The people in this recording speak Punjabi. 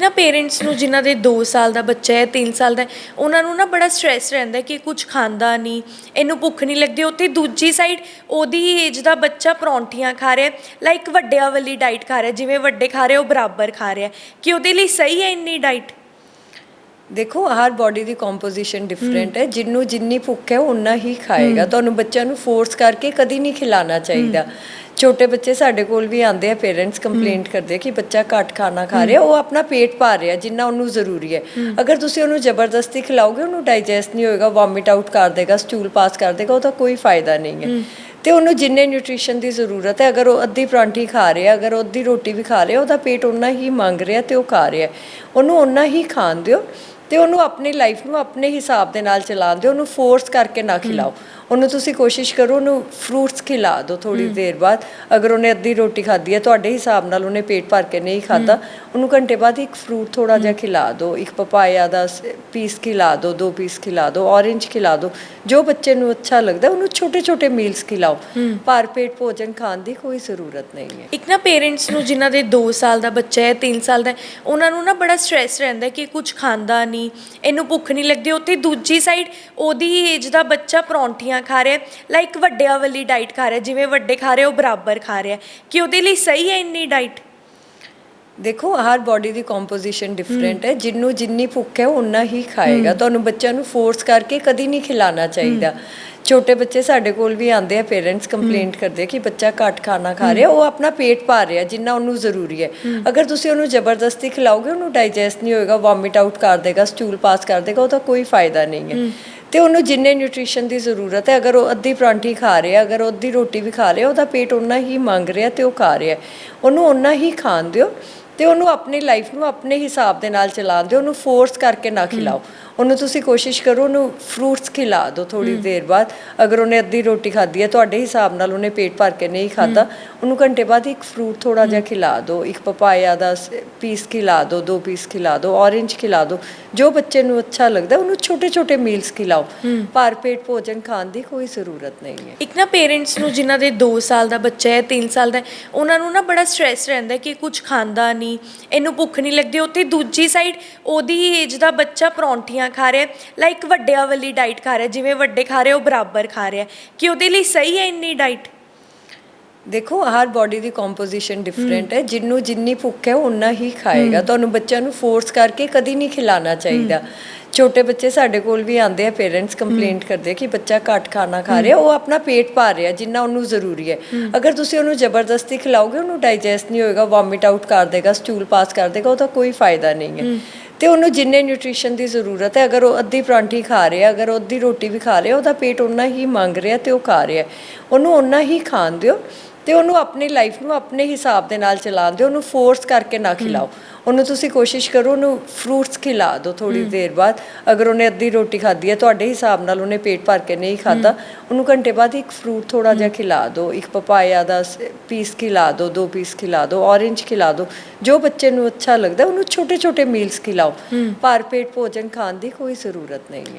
ਨਾ ਪੇਰੈਂਟਸ ਨੂੰ ਜਿਨ੍ਹਾਂ ਦੇ 2 ਸਾਲ ਦਾ ਬੱਚਾ ਹੈ 3 ਸਾਲ ਦਾ ਹੈ, ਉਹਨਾਂ ਨੂੰ ਨਾ ਬੜਾ ਸਟ੍ਰੈਸ ਰਹਿੰਦਾ ਕਿ ਕੁਝ ਖਾਂਦਾ ਨਹੀਂ ਇਹਨੂੰ ਭੁੱਖ ਨਹੀਂ ਲੱਗਦੀ। ਉੱਥੇ ਦੂਜੀ ਸਾਈਡ ਉਹਦੀ ਏਜ ਦਾ ਬੱਚਾ ਪਰੌਂਠੀਆਂ ਖਾ ਰਿਹਾ ਲਾਈਕ ਵੱਡਿਆਂ ਵਾਲੀ ਡਾਈਟ ਖਾ ਰਿਹਾ ਜਿਵੇਂ ਵੱਡੇ ਖਾ ਰਹੇ ਉਹ ਬਰਾਬਰ ਖਾ ਰਿਹਾ ਕਿ ਉਹਦੇ ਲਈ ਸਹੀ ਹੈ ਇੰਨੀ ਡਾਈਟ ਦੇਖੋ ਹਰ ਬਾਡੀ ਦੀ ਕੰਪੋਜੀਸ਼ਨ ਡਿਫਰੈਂਟ ਹੈ। ਜਿੰਨੂੰ ਜਿੰਨੀ ਭੁੱਖ ਹੈ ਉਨਾ ਹੀ ਖਾਏਗਾ। ਤੁਹਾਨੂੰ ਬੱਚਿਆਂ ਨੂੰ ਫੋਰਸ ਕਰਕੇ ਕਦੀ ਨਹੀਂ ਖਿਲਾਣਾ ਚਾਹੀਦਾ। ਛੋਟੇ ਬੱਚੇ ਸਾਡੇ ਕੋਲ ਵੀ ਆਉਂਦੇ ਆ ਪੇਰੈਂਟਸ ਕੰਪਲੇਂਟ ਕਰਦੇ ਆ ਕਿ ਬੱਚਾ ਘੱਟ ਖਾਣਾ ਖਾ ਰਿਹਾ ਉਹ ਆਪਣਾ ਪੇਟ ਭਰ ਰਿਹਾ ਜਿੰਨਾ ਉਹਨੂੰ ਜ਼ਰੂਰੀ ਹੈ। ਅਗਰ ਤੁਸੀਂ ਉਹਨੂੰ ਜ਼ਬਰਦਸਤੀ ਖਿਲਾਓਗੇ ਉਹਨੂੰ ਡਾਈਜੈਸਟ ਨਹੀਂ ਹੋਏਗਾ ਵੋਮਿਟ ਆਊਟ ਕਰ ਦੇਗਾ ਸਟੂਲ ਪਾਸ ਕਰ ਦੇਗਾ ਉਹਦਾ ਕੋਈ ਫਾਇਦਾ ਨਹੀਂ ਹੈ। ਤੇ ਉਹਨੂੰ ਜਿੰਨੇ ਨਿਊਟ੍ਰੀਸ਼ਨ ਦੀ ਜ਼ਰੂਰਤ ਹੈ ਅਗਰ ਉਹ ਅੱਧੀ ਪਰਾਂਠੀ ਖਾ ਰਿਹਾ ਅਗਰ ਉਹ ਅੱਧੀ ਰੋਟੀ ਵੀ ਖਾ ਰਿਹਾ ਉਹਦਾ ਪੇਟ ਉਨਾ ਹੀ ਮੰਗ ਰਿਹਾ ਤੇ ਉਹ ਖਾ ਰਿਹਾ। ਉਹਨੂੰ ਉਨਾ ਹੀ ਖਾਣ ਦਿਓ। ਤੇ ਉਹਨੂੰ ਆਪਣੀ ਲਾਈਫ ਨੂੰ ਆਪਣੇ ਹਿਸਾਬ ਦੇ ਨਾਲ ਚਲਾਉਣ ਦਿਓ ਉਹਨੂੰ ਫੋਰਸ ਕਰਕੇ ਨਾ ਖਿਲਾਓ। ਉਹਨੂੰ ਤੁਸੀਂ ਕੋਸ਼ਿਸ਼ ਕਰੋ ਉਹਨੂੰ ਫਰੂਟਸ ਖਿਲਾ ਦਿਓ ਥੋੜੀ ਦੇਰ ਬਾਅਦ। ਅਗਰ ਉਹਨੇ ਅੱਧੀ ਰੋਟੀ ਖਾਧੀ ਹੈ ਤੁਹਾਡੇ ਹਿਸਾਬ ਨਾਲ ਉਹਨੇ ਪੇਟ ਭਰ ਕੇ ਨਹੀਂ ਖਾਧਾ ਉਹਨੂੰ ਘੰਟੇ ਬਾਅਦ ਇੱਕ ਫਰੂਟ ਥੋੜਾ ਜਿਹਾ ਖਿਲਾ ਦਿਓ। ਇੱਕ ਪਪਾਇਆ ਦਾ ਪੀਸ ਖਿਲਾ ਦਿਓ ਦੋ ਪੀਸ ਖਿਲਾ ਦਿਓ ਔਰੇਂਜ ਖਿਲਾ ਦਿਓ। ਜੋ ਬੱਚੇ ਨੂੰ ਅੱਛਾ ਲੱਗਦਾ ਉਹਨੂੰ ਛੋਟੇ ਛੋਟੇ ਮੀਲਸ ਖਿਲਾਓ ਭਰ ਪੇਟ ਭੋਜਨ ਖਾਣ ਦੀ ਕੋਈ ਜ਼ਰੂਰਤ ਨਹੀਂ ਹੈ। ਇੱਕ ਨਾ ਪੇਰੈਂਟਸ ਨੂੰ ਜਿਨ੍ਹਾਂ ਦੇ 2 ਸਾਲ ਦਾ ਬੱਚਾ ਹੈ 3 ਸਾਲ ਦਾ ਉਹਨਾਂ ਨੂੰ ਨਾ ਬੜਾ ਸਟ੍ਰੈਸ ਰਹਿੰਦਾ ਕਿ ਕੁਝ ਖਾਂਦਾ ਨਹੀਂ ਇਹਨੂੰ ਭੁੱਖ ਨਹੀਂ ਲੱਗਦੀ। ਉੱਥੇ ਦੂਜੀ ਸਾਈਡ ਉਹਦੀ ਏਜ ਦਾ ਬੱਚਾ ਪਰੌਂਠੀਆਂ ਖਾ ਰਿਹਾ ਲਾਈਕ ਵੱਡਿਆਂ ਵਾਲੀ ਡਾਈਟ ਖਾ ਰਿਹਾ ਜਿਵੇਂ ਵੱਡੇ ਖਾ ਰਹੇ ਉਹ ਬਰਾਬਰ ਖਾ ਰਿਹਾ ਕਿ ਉਹਦੇ ਲਈ ਸਹੀ ਹੈ ਇੰਨੀ ਡਾਈਟ ਦੇਖੋ ਹਰ ਬਾਡੀ ਦੀ ਕੰਪੋਜੀਸ਼ਨ ਡਿਫਰੈਂਟ ਹੈ। ਜਿੰਨੂੰ ਜਿੰਨੀ ਭੁੱਖ ਹੈ ਉਨਾ ਹੀ ਖਾਏਗਾ। ਤੁਹਾਨੂੰ ਬੱਚਿਆਂ ਨੂੰ ਫੋਰਸ ਕਰਕੇ ਕਦੀ ਨਹੀਂ ਖਿਲਾਣਾ ਚਾਹੀਦਾ। ਛੋਟੇ ਬੱਚੇ ਸਾਡੇ ਕੋਲ ਵੀ ਆਉਂਦੇ ਆ ਪੇਰੈਂਟਸ ਕੰਪਲੇਂਟ ਕਰਦੇ ਆ ਕਿ ਬੱਚਾ ਘੱਟ ਖਾਣਾ ਖਾ ਰਿਹਾ ਉਹ ਆਪਣਾ ਪੇਟ ਭਰ ਰਿਹਾ ਜਿੰਨਾ ਉਹਨੂੰ ਜ਼ਰੂਰੀ ਹੈ। ਅਗਰ ਤੁਸੀਂ ਉਹਨੂੰ ਜ਼ਬਰਦਸਤੀ ਖਿਲਾਓਗੇ ਉਹਨੂੰ ਡਾਈਜੈਸਟ ਨਹੀਂ ਹੋਏਗਾ ਵੋਮਿਟ ਆਊਟ ਕਰ ਦੇਗਾ ਸਟੂਲ ਪਾਸ ਕਰ ਦੇਗਾ ਉਹਦਾ ਕੋਈ ਫਾਇਦਾ ਨਹੀਂ ਹੈ। ਤੇ ਉਹਨੂੰ ਜਿੰਨੇ ਨਿਊਟ੍ਰੀਸ਼ਨ ਦੀ ਜ਼ਰੂਰਤ ਹੈ ਅਗਰ ਉਹ ਅੱਧੀ ਪਰਾਂਠੀ ਖਾ ਰਿਹਾ ਅਗਰ ਉਹ ਅੱਧੀ ਰੋਟੀ ਵੀ ਖਾ ਰਿਹਾ ਉਹਦਾ ਪੇਟ ਉਨਾ ਹੀ ਮੰਗ ਰਿਹਾ ਤੇ ਉਹ ਖਾ ਰਿਹਾ। ਉਹਨੂੰ ਉਨਾ ਹੀ ਖਾਣ ਦਿਓ। ਤੇ ਉਹਨੂੰ ਆਪਣੀ ਲਾਈਫ ਨੂੰ ਆਪਣੇ ਹਿਸਾਬ ਦੇ ਨਾਲ ਚਲਾਉਣ ਦਿਓ ਉਹਨੂੰ ਫੋਰਸ ਕਰਕੇ ਨਾ ਖਿਲਾਓ। ਉਹਨੂੰ ਤੁਸੀਂ ਕੋਸ਼ਿਸ਼ ਕਰੋ ਉਹਨੂੰ ਫਰੂਟਸ ਖਿਲਾ ਦਿਓ ਥੋੜੀ ਦੇਰ ਬਾਅਦ। ਅਗਰ ਉਹਨੇ ਅੱਧੀ ਰੋਟੀ ਖਾਧੀ ਹੈ ਤੁਹਾਡੇ ਹਿਸਾਬ ਨਾਲ ਉਹਨੇ ਪੇਟ ਭਰ ਕੇ ਨਹੀਂ ਖਾਧਾ ਉਹਨੂੰ ਘੰਟੇ ਬਾਅਦ ਇੱਕ ਫਰੂਟ ਥੋੜਾ ਜਿਹਾ ਖਿਲਾ ਦਿਓ। ਇੱਕ ਪਪਾਇਆ ਦਾ ਪੀਸ ਖਿਲਾ ਦਿਓ ਦੋ ਪੀਸ ਖਿਲਾ ਦਿਓ ਔਰੇਂਜ ਖਿਲਾ ਦਿਓ। ਜੋ ਬੱਚੇ ਨੂੰ ਅੱਛਾ ਲੱਗਦਾ ਉਹਨੂੰ ਛੋਟੇ ਛੋਟੇ ਮੀਲਸ ਖਿਲਾਓ ਭਰ ਪੇਟ ਭੋਜਨ ਖਾਣ ਦੀ ਕੋਈ ਜ਼ਰੂਰਤ ਨਹੀਂ ਹੈ। ਇੱਕ ਨਾ ਪੇਰੈਂਟਸ ਨੂੰ ਜਿਨ੍ਹਾਂ ਦੇ 2 ਸਾਲ ਦਾ ਬੱਚਾ ਹੈ 3 ਸਾਲ ਦਾ ਉਹਨਾਂ ਨੂੰ ਨਾ ਬੜਾ ਸਟ੍ਰੈਸ ਰਹਿੰਦਾ ਕਿ ਕੁਝ ਖਾਂਦਾ ਨਹੀਂ ਇਹਨੂੰ ਭੁੱਖ ਨਹੀਂ ਲੱਗਦੀ। ਉੱਥੇ ਦੂਜੀ ਸਾਈਡ ਉਹਦੀ ਏਜ ਦਾ ਬੱਚਾ ਪਰੌਂਠੀਆਂ ਖਾ ਰਿਹਾ ਲਾਈਕ ਵੱਡਿਆਂ ਵਾਲੀ ਡਾਈਟ ਖਾ ਰਿਹਾ ਜਿਵੇਂ ਵੱਡੇ ਖਾ ਰਹੇ, ਉਹ ਬਰਾਬਰ ਖਾ ਰਿਹਾ ਕਿ ਉਹਦੇ ਲਈ ਸਹੀ ਹੈ ਇੰਨੀ ਡਾਈਟ ਦੇਖੋ ਹਰ ਬਾਡੀ ਦੀ ਕੰਪੋਜੀਸ਼ਨ ਡਿਫਰੈਂਟ ਹੈ। ਜਿੰਨੂੰ ਜਿੰਨੀ ਭੁੱਖ ਹੈ ਉਨਾ ਹੀ ਖਾਏਗਾ। ਤੁਹਾਨੂੰ ਬੱਚਿਆਂ ਨੂੰ ਫੋਰਸ ਕਰਕੇ ਕਦੀ ਨਹੀਂ ਖਿਲਾਣਾ ਚਾਹੀਦਾ। ਛੋਟੇ ਬੱਚੇ ਸਾਡੇ ਕੋਲ ਵੀ ਆਉਂਦੇ ਆ ਪੇਰੈਂਟਸ ਕੰਪਲੇਂਟ ਕਰਦੇ ਕਿ ਬੱਚਾ ਘੱਟ ਖਾਣਾ ਖਾ ਰਿਹਾ ਉਹ ਆਪਣਾ ਪੇਟ ਭਰ ਰਿਹਾ ਜਿੰਨਾ ਉਹਨੂੰ ਜ਼ਰੂਰੀ ਹੈ। ਅਗਰ ਤੁਸੀਂ ਉਹਨੂੰ ਜ਼ਬਰਦਸਤੀ ਖਿਲਾਓਗੇ ਉਹਨੂੰ ਡਾਈਜੈਸਟ ਨਹੀਂ ਹੋਏਗਾ ਵੋਮਿਟ ਆਊਟ ਕਰ ਦੇਗਾ ਸਟੂਲ ਪਾਸ ਕਰ ਦੇਗਾ ਉਹਦਾ ਕੋਈ ਫਾਇਦਾ ਨਹੀਂ ਹੈ। ਤੇ ਉਹਨੂੰ ਜਿੰਨੇ ਨਿਊਟ੍ਰੀਸ਼ਨ ਦੀ ਜ਼ਰੂਰਤ ਹੈ ਅਗਰ ਉਹ ਅੱਧੀ ਪਰਾਂਠੀ ਖਾ ਰਿਹਾ ਅਗਰ ਉਹ ਅੱਧੀ ਰੋਟੀ ਵੀ ਖਾ ਰਿਹਾ ਉਹਦਾ ਪੇਟ ਉਨਾ ਹੀ ਮੰਗ ਰਿਹਾ ਤੇ ਉਹ ਖਾ ਰਿਹਾ ਉਹਨੂੰ ਉਨਾ ਹੀ ਖਾਣ ਦਿਓ। ਤੇ ਉਹਨੂੰ ਆਪਣੀ ਲਾਈਫ ਨੂੰ ਆਪਣੇ ਹਿਸਾਬ ਦੇ ਨਾਲ ਚਲਾਉਣ ਦਿਓ ਉਹਨੂੰ ਫੋਰਸ ਕਰਕੇ ਨਾ ਖਿਲਾਓ। ਉਹਨੂੰ ਤੁਸੀਂ ਕੋਸ਼ਿਸ਼ ਕਰੋ ਉਹਨੂੰ ਫਰੂਟਸ ਖਿਲਾ ਦਿਓ ਥੋੜੀ ਦੇਰ ਬਾਅਦ। ਅਗਰ ਉਹਨੇ ਅੱਧੀ ਰੋਟੀ ਖਾਧੀ ਹੈ ਤੁਹਾਡੇ ਹਿਸਾਬ ਨਾਲ ਉਹਨੇ ਪੇਟ ਭਰ ਕੇ ਨਹੀਂ ਖਾਧਾ ਉਹਨੂੰ ਘੰਟੇ ਬਾਅਦ ਇੱਕ ਫਰੂਟ ਥੋੜਾ ਜਿਹਾ ਖਿਲਾ ਦਿਓ। ਇੱਕ ਪਪਾਇਆ ਦਾ ਪੀਸ ਖਿਲਾ ਦਿਓ ਦੋ ਪੀਸ ਖਿਲਾ ਦਿਓ ਔਰੇਂਜ ਖਿਲਾ ਦਿਓ। ਜੋ ਬੱਚੇ ਨੂੰ ਅੱਛਾ ਲੱਗਦਾ ਉਹਨੂੰ ਛੋਟੇ ਛੋਟੇ ਮੀਲਸ ਖਿਲਾਓ ਭਰ ਪੇਟ ਭੋਜਨ ਖਾਣ ਦੀ ਕੋਈ ਜ਼ਰੂਰਤ ਨਹੀਂ ਹੈ।